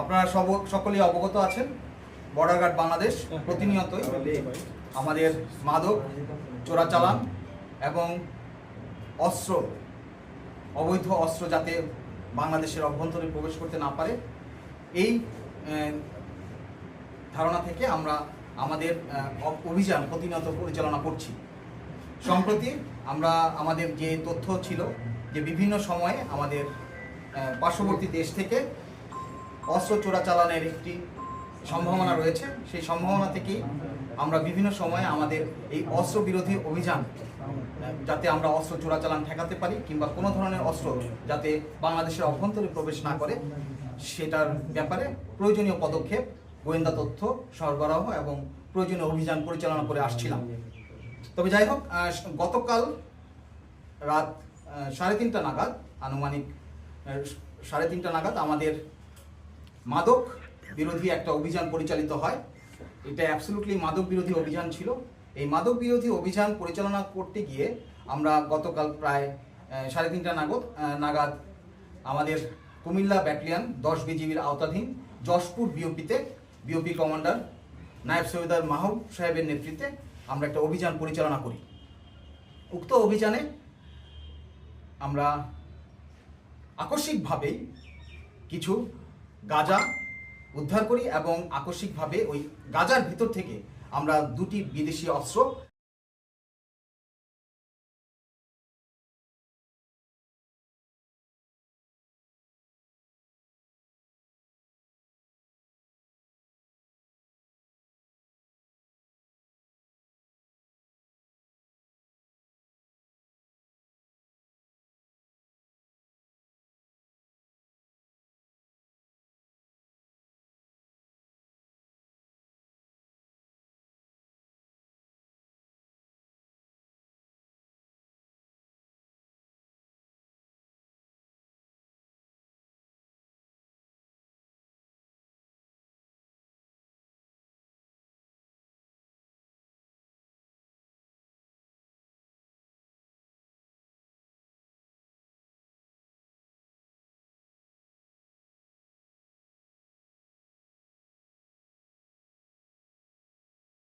আপনারা সব সকলেই অবগত আছেন। বর্ডার গার্ড বাংলাদেশ প্রতিনিয়তই আমাদের মাদক চোরাচালান এবং অস্ত্র, অবৈধ অস্ত্র যাতে বাংলাদেশের অভ্যন্তরে প্রবেশ করতে না পারে, এই ধারণা থেকে আমরা আমাদের অভিযান প্রতিনিয়ত পরিচালনা করছি। সম্প্রতি আমরা আমাদের যে তথ্য ছিল যে বিভিন্ন সময়ে আমাদের পার্শ্ববর্তী দেশ থেকে অস্ত্র চোরাচালানের একটি সম্ভাবনা রয়েছে। সেই সম্ভাবনা থেকেই আমরা বিভিন্ন সময়ে আমাদের এই অস্ত্র বিরোধী অভিযান, যাতে আমরা অস্ত্র চোরাচালান ঠেকাতে পারি কিংবা কোনো ধরনের অস্ত্র যাতে বাংলাদেশের অভ্যন্তরে প্রবেশ না করে, সেটার ব্যাপারে প্রয়োজনীয় পদক্ষেপ, গোয়েন্দা তথ্য সরবরাহ এবং প্রয়োজনীয় অভিযান পরিচালনা করে আসছিলাম। তবে যাই হোক গতকাল রাত সাড়ে তিনটা নাগাদ, আনুমানিক সাড়ে তিনটা নাগাদ আমাদের মাদক বিরোধী একটা অভিযান পরিচালিত হয়। এটা অ্যাবসলুটলি মাদক বিরোধী অভিযান ছিল। এই মাদক বিরোধী অভিযান পরিচালনা করতে গিয়ে আমরা গতকাল প্রায় সাড়ে তিনটা নাগদ নাগাদ আমাদের কুমিল্লা ব্যাটালিয়ান দশ বিজিবির আওতাধীন যশপুর বিওপিতে বিওপি কমান্ডার নায়েব সৈয়দার মাহবুব সাহেবের নেতৃত্বে আমরা একটা অভিযান পরিচালনা করি। উক্ত অভিযানে আমরা আকস্মিকভাবেই কিছু গাঁজা উদ্ধার করি এবং আকস্মিকভাবে ওই গাজার ভিতর থেকে আমরা দুটি বিদেশি অস্ত্র